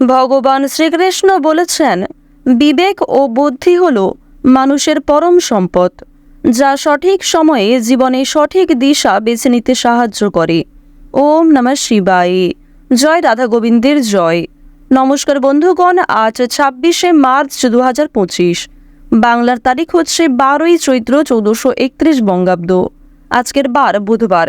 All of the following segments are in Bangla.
ভগবান শ্রীকৃষ্ণ বলেছেন, বিবেক ও বুদ্ধি হল মানুষের পরম সম্পদ, যা সঠিক সময়ে জীবনে সঠিক দিশা বেছে নিতে সাহায্য করে। ওম নমঃ শিবায়। জয় রাধা গোবিন্দের জয়। নমস্কার বন্ধুগণ, আজ ছাব্বিশে মার্চ দু হাজার পঁচিশ। বাংলার তারিখ হচ্ছে বারোই চৈত্র চৌদ্দশো একত্রিশ বঙ্গাব্দ। আজকের বার বুধবার।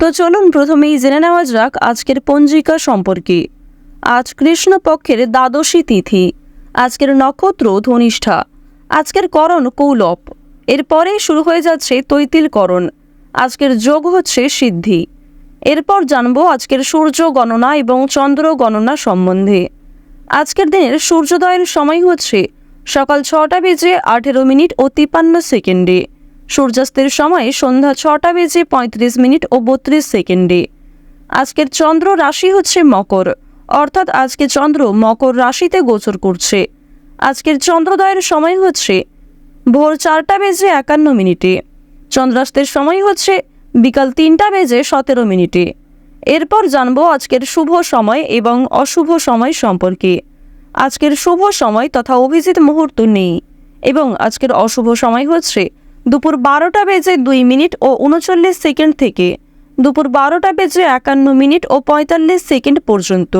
তো চলুন প্রথমেই জেনে নেওয়া যাক আজকের পঞ্জিকা সম্পর্কে। আজ কৃষ্ণপক্ষের দ্বাদশী তিথি, আজকের নক্ষত্র ধনিষ্ঠা, আজকের করণ কৌলপ এরপরে শুরু হয়ে যাচ্ছে তৈতিল করণ আজকের যোগ হচ্ছে সিদ্ধি। এরপর জানব আজকের সূর্য গণনা এবং চন্দ্র গণনা সম্বন্ধে। আজকের দিনের সূর্যোদয়ের সময় হচ্ছে সকাল ছটা বেজে আঠেরো মিনিট ও তিপ্পান্ন সেকেন্ডে। সূর্যাস্তের সময় সন্ধ্যা ছটা বেজে পঁয়ত্রিশ মিনিট ও বত্রিশ সেকেন্ডে। আজকের চন্দ্র রাশি হচ্ছে মকর। অর্থাৎ আজকে চন্দ্র মকর রাশিতে গোচর করছে। আজকের চন্দ্রোদয়ের সময় হচ্ছে ভোর চারটা বেজে একান্ন মিনিটে। চন্দ্রাস্তের সময় হচ্ছে বিকাল তিনটা বেজে সতেরো মিনিটে। এরপর জানব আজকের শুভ সময় এবং অশুভ সময় সম্পর্কে। আজকের শুভ সময় তথা অভিজিৎ মুহূর্ত নেই এবং আজকের অশুভ সময় হচ্ছে দুপুর বারোটা বেজে দুই মিনিট ও উনচল্লিশ সেকেন্ড থেকে দুপুর বারোটা বেজে একান্ন মিনিট ও পঁয়তাল্লিশ সেকেন্ড পর্যন্ত।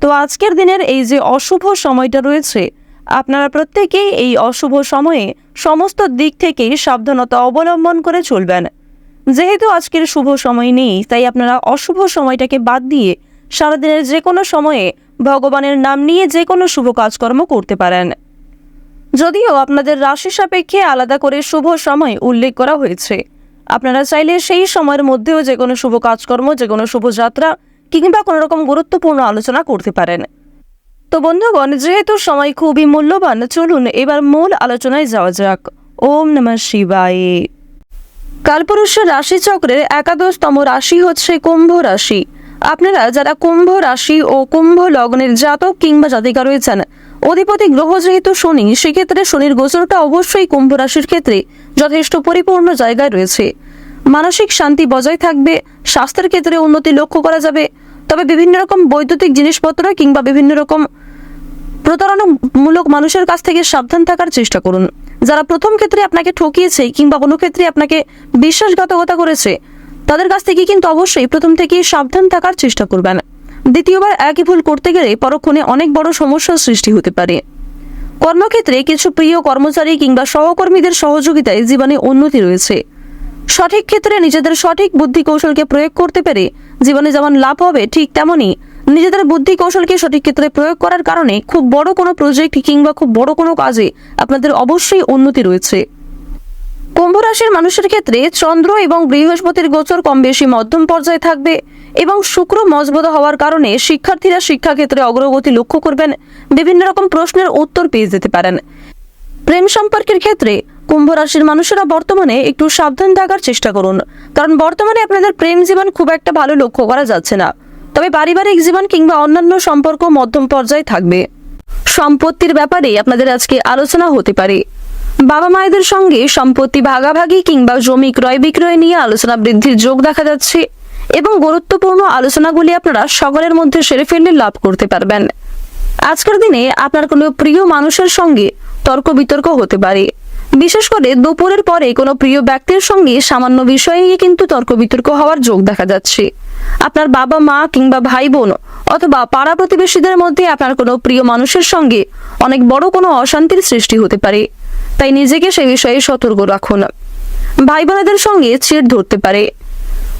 তো আজকের দিনের এই যে অশুভ সময়টা রয়েছে, আপনারা প্রত্যেকেই এই অশুভ সময়ে সমস্ত দিক থেকেই সাবধানতা অবলম্বন করে চলবেন। যেহেতু আজকের শুভ সময় নেই, তাই আপনারা অশুভ সময়টাকে বাদ দিয়ে সারাদিনের যে কোনো সময়ে ভগবানের নাম নিয়ে যে কোনো শুভ কাজকর্ম করতে পারেন। যদিও আপনাদের রাশি সাপেক্ষে আলাদা করে শুভ সময় উল্লেখ করা হয়েছে। আপনারা চাইলে সেই সময়ের মধ্যেও যে কোনো শুভ কাজকর্ম, যে কোনো শুভ যাত্রা কিংবা কোনো রকম গুরুত্বপূর্ণ আলোচনা করতে পারেন। তো বন্ধুগণ, যেহেতু সময় খুবই মূল্যবান, চলুন এবার মূল আলোচনায় যাওয়া যাক। ওম নমঃ শিবায়। কালপুরুষের রাশিচক্রের একাদশতম রাশি হচ্ছে কুম্ভ রাশি। আপনারা যারা কুম্ভ রাশি ও কুম্ভ লগ্নের জাতক কিংবা জাতিকা রয়েছেন, অধিপতি গ্রহ যেহেতু শনি, সেক্ষেত্রে শনির গোচরটা অবশ্যই কুম্ভ রাশির ক্ষেত্রে যথেষ্ট পরিপূর্ণ জায়গায় রয়েছে। মানসিক শান্তি বজায় থাকবে, স্বাস্থ্যের ক্ষেত্রে উন্নতি লক্ষ্য করা যাবে। তবে বিভিন্ন রকম বৈদ্যুতিক জিনিসপত্র কিংবা বিভিন্ন রকম প্রতারণামূলক মানুষের কাছ থেকে সাবধান থাকার চেষ্টা করুন। যারা প্রথম ক্ষেত্রে আপনাকে ঠকিয়েছে কিংবা কোনো ক্ষেত্রে আপনাকে বিশ্বাসঘাতকতা করেছে তাদের কাছ থেকে কিন্তু অবশ্যই প্রথম থেকেই সাবধান থাকার চেষ্টা করবেন। দ্বিতীয়বার একই ভুল করতে গেলে পরক্ষণে অনেক বড় সমস্যার সৃষ্টি হতে পারে। কর্মক্ষেত্রে কিছু প্রিয় কর্মচারী কিংবা সহকর্মীদের সহযোগিতায় জীবনে উন্নতি রয়েছে। সঠিক ক্ষেত্রে নিজেদের সঠিক বুদ্ধি কৌশলকে প্রয়োগ করতে পেরে জীবনে যেমন লাভ হবে ঠিক তেমনই নিজেদের বুদ্ধি কৌশলকে সঠিক ক্ষেত্রে প্রয়োগ করার কারণে খুব বড় কোনো প্রজেক্ট কিংবা খুব বড় কোনো কাজে আপনাদের অবশ্যই উন্নতি রয়েছে। কুম্ভ রাশির মানুষের ক্ষেত্রে চন্দ্র এবং বৃহস্পতির গোচর কম বেশি মধ্যম পর্যায়ে থাকবে এবং শুক্র মজবুত হওয়ার কারণে শিক্ষার্থীরা শিক্ষাক্ষেত্রে অগ্রগতি লক্ষ্য করবেন। বিভিন্ন রকম প্রশ্নের উত্তর পেয়ে যেতে পারেন। প্রেম সম্পর্কের ক্ষেত্রে কুম্ভ রাশির মানুষেরা বর্তমানে একটু সাবধান থাকার চেষ্টা করুন। কারণ বর্তমানে আপনাদের প্রেম জীবন খুব একটা ভালো লক্ষ্য করা যাচ্ছে না। তবে পারিবারিক জীবন কিংবা অন্যান্য সম্পর্ক মধ্যম পর্যায়ে থাকবে। সম্পত্তির ব্যাপারে আপনাদের আজকে আলোচনা হতে পারে। বাবা মায়েদের সঙ্গে সম্পত্তি ভাগাভাগি কিংবা জমি ক্রয় বিক্রয় নিয়ে আলোচনা বৃদ্ধির যোগ দেখা যাচ্ছে এবং গুরুত্বপূর্ণ আলোচনাগুলি আপনারা সকলের মধ্যে সেরে ফেললে লাভ করতে পারবেন। আজকের দিনে আপনার কোনো প্রিয় মানুষের সঙ্গে তর্ক বিতর্ক হতে পারে। বিশেষ করে দুপুরের পরে কোনো প্রিয় ব্যক্তির সঙ্গে সামান্য বিষয়ে নিয়ে কিন্তু তর্ক বিতর্ক হওয়ার যোগ দেখা যাচ্ছে। আপনার বাবা মা কিংবা ভাই বোন অথবা পাড়া প্রতিবেশীদের মধ্যে আপনার কোনো প্রিয় মানুষের সঙ্গে অনেক বড় কোনো অশান্তির সৃষ্টি হতে পারে। তাই নিজেকে সে বিষয়ে সতর্ক রাখুন। ভাই বোনেদের সঙ্গে ছেড় ধরতে পারে।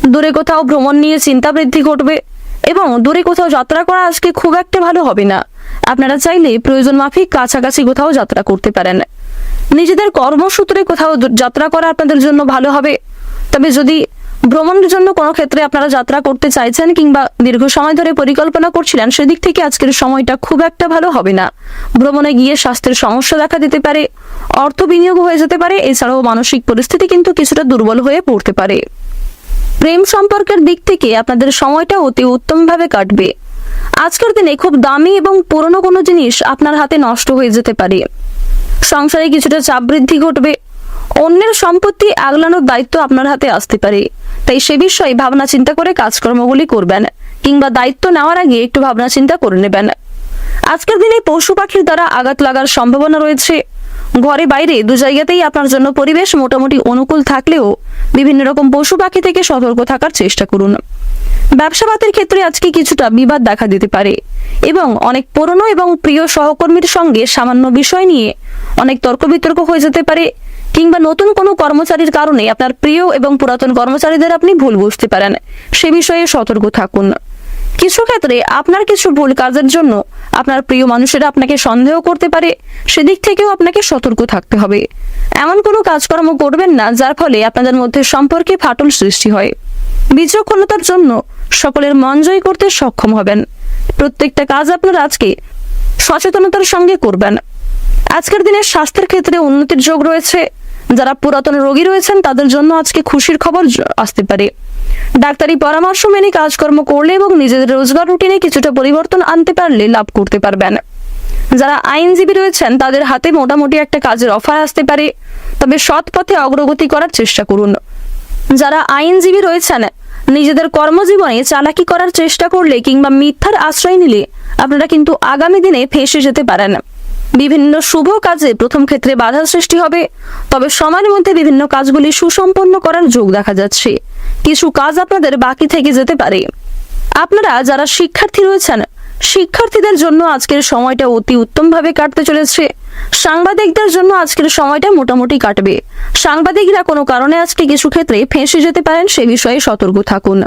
দূরে কোথাও ভ্রমণ নিয়ে চিন্তা বৃদ্ধি ঘটবে এবং দূরে কোথাও যাত্রা করা আজকে খুব একটা ভালো হবে না। আপনারা চাইলে প্রয়োজন মাফিক কাছাকাছি কোথাও যাত্রা করতে পারেন। নিজেদের কর্মসূত্রে কোথাও যাত্রা করা আপনাদের জন্য ভালো হবে। তবে যদি ভ্রমণের জন্য কোনো ক্ষেত্রে আপনারা যাত্রা করতে চাইছেন কিংবা দীর্ঘ সময় ধরে পরিকল্পনা করছিলেন, সেদিক থেকে আজকের সময়টা খুব একটা ভালো হবে না। ভ্রমণে গিয়ে স্বাস্থ্যের সমস্যা দেখা দিতে পারে, অর্থ বিনিয়োগ হয়ে যেতে পারে, এছাড়াও মানসিক পরিস্থিতি কিন্তু কিছুটা দুর্বল হয়ে পড়তে পারে। প্রেম সম্পর্কের দিক থেকে আপনাদের সময়টা অতি উত্তমভাবে কাটবে। আজকের দিনে খুব দামি এবং পুরনো কোনো জিনিস আপনার হাতে নষ্ট হয়ে যেতে পারে। সংসারে কিছুটা চাপ বৃদ্ধি ঘটবে অন্যের সম্পত্তি আগলানোর দায়িত্ব আপনার হাতে আসতে পারে। তাই সে বিষয়ে ভাবনা চিন্তা করে কাজকর্মগুলি করবেন, কিংবা দায়িত্ব নেওয়ার আগে একটু ভাবনা চিন্তা করে নেবেন। আজকের দিনে পশু পাখির দ্বারা আঘাত লাগার সম্ভাবনা রয়েছে। ঘরে বাইরে দু জায়গাতেই আপনার জন্য পরিবেশ মোটামুটি অনুকূল থাকলেও বিভিন্ন রকম পশু পাখি থেকে সতর্ক থাকার চেষ্টা করুন। ব্যবসাবাদের ক্ষেত্রে আজকে কিছুটা বিবাদ দেখা দিতে পারে, এবং অনেক পুরনো এবং প্রিয় সহকর্মীর সঙ্গে সামান্য বিষয় নিয়ে অনেক তর্ক বিতর্ক হয়ে যেতে পারে। কিংবা নতুন কোনো কর্মচারীর কারণে আপনার প্রিয় এবং পুরাতন কর্মচারীদের আপনি ভুল বুঝতে পারেন। সে বিষয়ে সতর্ক থাকুন। কিছু ক্ষেত্রে আপনার কিছু ভুল কাজের জন্য আপনার প্রিয় মানুষেরা আপনাকে সন্দেহ করতে পারে, সেদিক থেকেও আপনাকে সতর্ক থাকতে হবে। এমন কোনো কাজকর্ম করবেন না, যার ফলে আপনাদের মধ্যে সম্পর্কে ফাটল সৃষ্টি হয়। বিচক্ষণতার জন্য সকলের মন জয় করতে সক্ষম হবেন। প্রত্যেকটা কাজ আপনার আজকে সচেতনতার সঙ্গে করবেন। আজকের দিনে স্বাস্থ্যের ক্ষেত্রে উন্নতির যোগ রয়েছে। যারা পুরাতন রোগী রয়েছেন, তাদের জন্য আজকে খুশির খবর আসতে পারে। ডাক্তারি পরামর্শ মেনে কাজকর্ম করলে এবং নিজেদের রোজগার রুটিনে কিছুটা পরিবর্তন আনতে পারলে লাভ করতে পারবেন। যারা আইনজীবী রয়েছেন, তাদের হাতে মোটামুটি একটা কাজের অফার আসতে পারে। তবে সৎ পথে অগ্রগতি করার চেষ্টা করুন। যারা আইনজীবী রয়েছেন, নিজেদের কর্মজীবনে চালাকি করার চেষ্টা করলে কিংবা মিথ্যার আশ্রয় নিলে আপনারা কিন্তু আগামী দিনে ফেঁসে যেতে পারেন। বিভিন্ন শুভ কাজে প্রথম ক্ষেত্রে বাধা সৃষ্টি হবে, তবে সময়ের মধ্যে বিভিন্ন কাজগুলি সুসম্পন্ন করার যোগ দেখা যাচ্ছে। কিছু কাজ আপনাদের বাকি থেকে যেতে পারে। আপনারা যারা শিক্ষার্থী রয়েছেন, শিক্ষার্থীদের জন্য আজকের সময়টা অতি উত্তমভাবে কাটতে চলেছে। সাংবাদিকদের জন্য আজকের সময়টা মোটামুটি কাটবে। সাংবাদিকরা কোনো কারণে আজকে কিছু ক্ষেত্রে ফেঁসে যেতে পারেন, সে বিষয়ে সতর্ক থাকুন।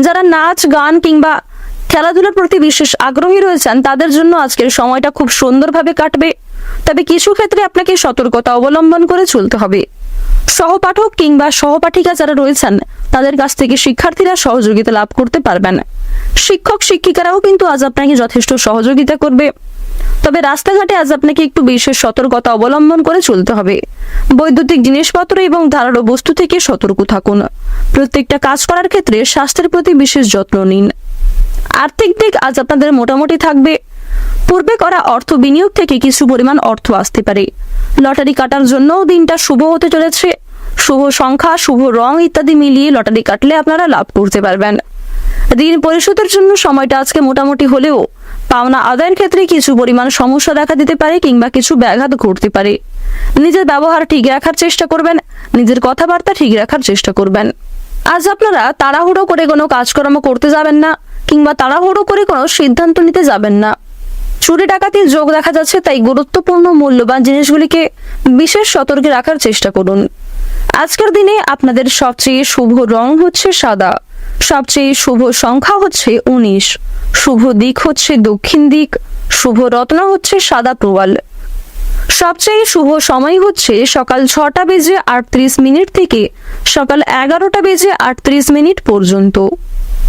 যারা নাচ, গান কিংবা খেলাধুলার প্রতি বিশেষ আগ্রহী রয়েছেন, তাদের জন্য আজকের সময়টা খুব সুন্দরভাবে কাটবে। তবে কিছু ক্ষেত্রে আপনাকে সতর্কতা অবলম্বন করে চলতে হবে। সহপাঠক কিংবা সহপাঠিকা যারা রয়েছেন, তাদের কাছ থেকে শিক্ষার্থীরা সহযোগিতা লাভ করতে পারবেন। শিক্ষক শিক্ষিকারাও কিন্তু আজ আপনাকে যথেষ্ট সহযোগিতা করবে। তবে রাস্তাঘাটে আজ আপনাকে একটু বিশেষ সতর্কতা অবলম্বন করে চলতে হবে। বৈদ্যুতিক জিনিসপত্র এবং ধারালো বস্তু থেকে সতর্ক থাকুন। প্রত্যেকটা কাজ করার ক্ষেত্রে স্বাস্থ্যের প্রতি বিশেষ যত্ন নিন। আর্থিক দিক আজ আপনাদের মোটামুটি থাকবে। পূর্বে করা অর্থ বিনিয়োগ থেকে কিছু পরিমাণ অর্থ আসতে পারে। লটারি কাটার জন্যও দিনটা শুভ হতে চলেছে। শুভ সংখ্যা, শুভ রং ইত্যাদি মিলিয়ে লটারি কাটলে আপনারা লাভ করতে পারবেন। ঋণ পরিশোধের জন্য সময়টা আজকে মোটামুটি হলেও পাওনা আদায়ের ক্ষেত্রে কিছু পরিমাণ সমস্যা দেখা দিতে পারে কিংবা কিছু ব্যাঘাত ঘটতে পারে। নিজের ব্যবহার ঠিক রাখার চেষ্টা করবেন, নিজের কথাবার্তা ঠিক রাখার চেষ্টা করবেন। আজ আপনারা তাড়াহুড়ো করে কোনো কাজকর্ম করতে যাবেন না। কিংবা তাড়াহুড়ো করে কোনো সিদ্ধান্ত নিতে যাবেন না। চুরি ডাকাতির যোগ দেখা যাচ্ছে, তাই গুরুত্বপূর্ণ মূল্যবান জিনিসগুলিকে বিশেষ সতর্কে রাখার চেষ্টা করুন। আজকের দিনে আপনাদের সবচেয়ে শুভ রং হচ্ছে সাদা, সবচেয়ে শুভ সংখ্যা হচ্ছে উনিশ, শুভ দিক হচ্ছে দক্ষিণ দিক, শুভ রত্ন হচ্ছে সাদা প্রবাল সবচেয়ে শুভ সময় হচ্ছে সকাল ছটা বেজে আটত্রিশ মিনিট থেকে সকাল এগারোটা বেজে আটত্রিশ মিনিট পর্যন্ত।